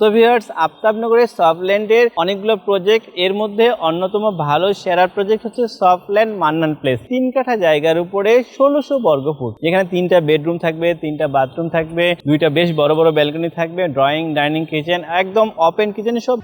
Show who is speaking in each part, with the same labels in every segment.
Speaker 1: So viewers আফতাবনগরের সফটল্যান্ডের অনেকগুলো project এর মধ্যে অন্যতম ভালো সেরার প্রজেক্ট হচ্ছে সফটল্যান্ড মান্নান প্লেস তিন কাঠা জায়গার উপরে ষোলোশো বর্গ ফুট। যেখানে তিনটা বেডরুম থাকবে, তিনটা বাথরুম থাকবে, দুইটা বেশ বড় বড় ব্যালকনি থাকবে ড্রয়িং ডাইনিং কিচেন একদম ওপেন কিচেন সব।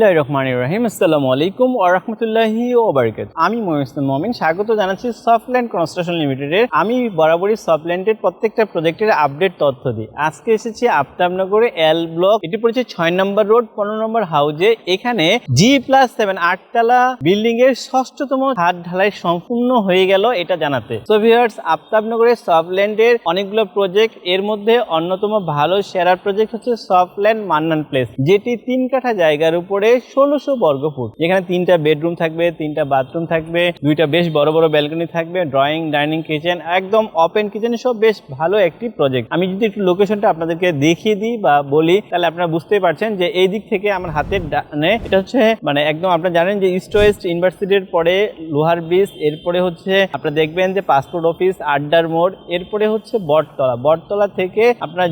Speaker 1: রহমানির রহিম আসসালামু আলাইকুম ওয়া রাহমাতুল্লাহি ওয়া বারাকাতুহু। আমি মহিউদ্দিন মমিন। স্বাগত জানাচ্ছি সফটল্যান্ড কনস্ট্রাকশন লিমিটেডের আমি বরাবরই সফটল্যান্ডের প্রত্যেকটা প্রজেক্টের আপডেট তথ্য দিই। আজকে এসেছি আফতাবনগরে এল ব্লক এটি পড়েছে ছয় নম্বর রোড পনেরো নম্বর হাউজে এখানে জি প্লাস সেভেন আটতলা বিল্ডিং এর ষষ্ঠতম ছাদ ঢালাই সম্পূর্ণ হয়ে গেল এটা জানাতে। সো ভিউয়ার্স আফতাবনগরের সফটল্যান্ডের অনেকগুলো প্রজেক্ট এর মধ্যে অন্যতম ভালো সেরার প্রজেক্ট হচ্ছে সফটল্যান্ড মান্নান প্লেস যেটি তিন কাঠা জায়গার উপরে ষোলোশো বর্গ ফুট। যেখানে তিনটা বেডরুম থাকবে, তিনটা বাথরুম থাকবে, দুইটা বেশ বড় বড় ব্যালকনি থাকবে ড্রয়িং ডাইনিং কিচেন একদম ওপেন কিচেন সব বেশ ভালো একটি প্রজেক্ট আমি যদি একটু লোকেশনটা আপনাদেরকে দেখিয়ে দিই বা বলি, তাহলে আপনারা বুঝতেই পারছেন যে এই দিক থেকে আমার হাতের ডানে এটা হচ্ছে মানে একদম আপনারা জানেন যে ইস্ট ওয়েস্ট ইউনিভার্সিটির পরে লোহার ব্রিজ এরপরে হচ্ছে আপনারা দেখবেন যে পাসপোর্ট অফিস আড্ডার মোড়, এরপরে হচ্ছে বটতলা। বটতলা থেকে আপনারা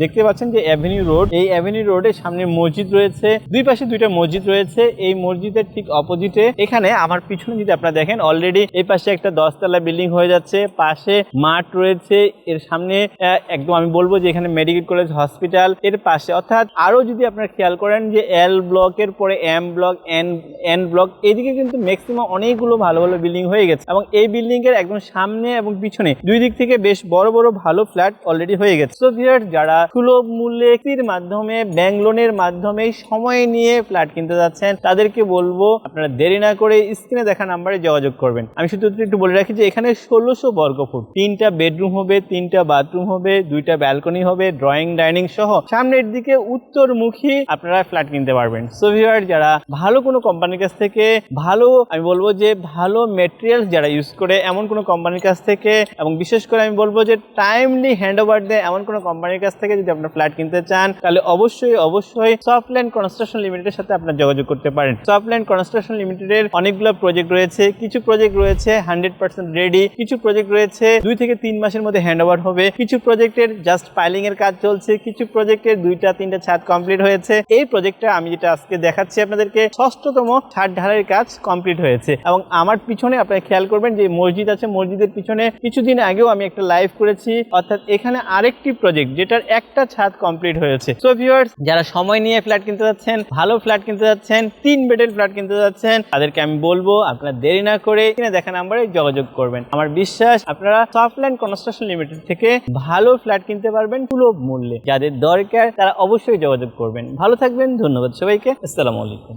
Speaker 1: দেখতে পাচ্ছেন যে অ্যাভিনিউ রোড এই অ্যাভিনিউ রোডের সামনে মসজিদ রয়েছে। দুই পাশে দুইটা মসজিদ রয়েছে, এই মসজিদের ঠিক অপোজিটে এখানে আমার পিছনে যদি আপনারা দেখেন অলরেডি এই পাশে একটা দশতলা বিল্ডিং হয়ে যাচ্ছে, পাশে মাঠ রয়েছে, এর সামনে একদম আমি বলব যে এখানে মেডিকেল কলেজ হসপিটাল এর পাশে। অর্থাৎ আরও যদি আপনারা খেয়াল করেন যে এল ব্লকের পরে M block N N block এদিকে কিন্তু ম্যাক্সিমাম অনেকগুলো ভালো ভালো বিল্ডিং হয়ে গেছে এবং এই বিল্ডিং এর একদম সামনে এবং পিছনে দুই দিক থেকে বেশ বড় বড় ভালো ফ্ল্যাট অলরেডি হয়ে গেছে। ভিউয়ার যারা সুলভ মূল্যে এর মাধ্যমে ব্যাংক লোনের মাধ্যমে সময় নিয়ে ফ্ল্যাট কিনতে যাচ্ছেন, তাদেরকে বলব আপনারা দেরি না করে স্ক্রিনে দেখা নাম্বারে যোগাযোগ করবেন। আমি শুধু একটু বলে রাখি যে এখানে ষোলোশো বর্গ ফুট, তিনটা বেডরুম হবে, তিনটা বাথরুম হবে, দুইটা ব্যালকনি হবে ড্রয়িং ডাইনিং সহ সামনের দিকে উত্তরমুখী আপনারা ফ্ল্যাট কিনতে পারবেন। সো ভিউয়ার যারা ভালো কোনো কোম্পানির কাছ থেকে ভালো, আমি বলব যে ভালো মেটেরিয়ালস যারা ইউজ করে এমন কোনো কোম্পানির কাছ থেকে, এবং বিশেষ করে আমি বলব যে টাইমলি হ্যান্ড ওভার দেয় এমন কোনো কোম্পানির কাছ থেকে যদি আপনার ফ্ল্যাট কিনতে চান, তাহলে অবশ্যই অবশ্যই সফটল্যান্ড কনস্ট্রাকশন লিমিটেডের সাথে আপনার যোগাযোগ করতে পারেন। সফটল্যান্ড কনস্ট্রাকশন লিমিটেডের অনেকগুলো প্রজেক্ট রয়েছে। কিছু প্রজেক্ট রয়েছে হান্ড্রেড পার্সেন্ট রেডি কিছু প্রজেক্ট রয়েছে দুই থেকে তিন মাসের মধ্যে হ্যান্ড ওভার হবে। কিছু প্রজেক্টের জাস্ট ফাইলিং এর কাজ চলছে, কিছু প্রজেক্টের দুইটা, তিনটা ছাদ কমপ্লিট হয়েছে। এই প্রজেক্টটা আমি যেটা আজকে দেখাচ্ছি আপনাদেরকে, ষষ্ঠতম ছাদ ঢালাইয়ের কাজ কমপ্লিট হয়েছে। এবং আমার পিছনে আপনারা খেয়াল করবেন যে মসজিদ আছে, মসজিদের পিছনে কিছুদিন আগেও আমি একটা লাইভ করেছি। অর্থাৎ এখানে আরেকটি প্রজেক্ট যেটার একটা ছাদ কমপ্লিট হয়েছে। সো ভিউয়ার্স যারা সময় নিয়ে ফ্ল্যাট কিনতে যাচ্ছেন, ভালো ফ্ল্যাট কিনতে যাচ্ছেন, তিন বেডের ফ্ল্যাট কিনতে যাচ্ছেন। তাদেরকে আমি বলব, আপনারা দেরি না করে কিনে দেখা নাম্বারে যোগাযোগ করবেন। আমার বিশ্বাস, আপনারা সফটল্যান্ড কনস্ট্রাকশন লিমিটেড থেকে ভালো ফ্ল্যাট কিনতে পারবেন সুলভ মূল্যে। যাদের দরকার, তারা অবশ্যই যোগাযোগ করবেন। ভালো থাকবেন, ধন্যবাদ সবাইকে। আসসালামু আলাইকুম।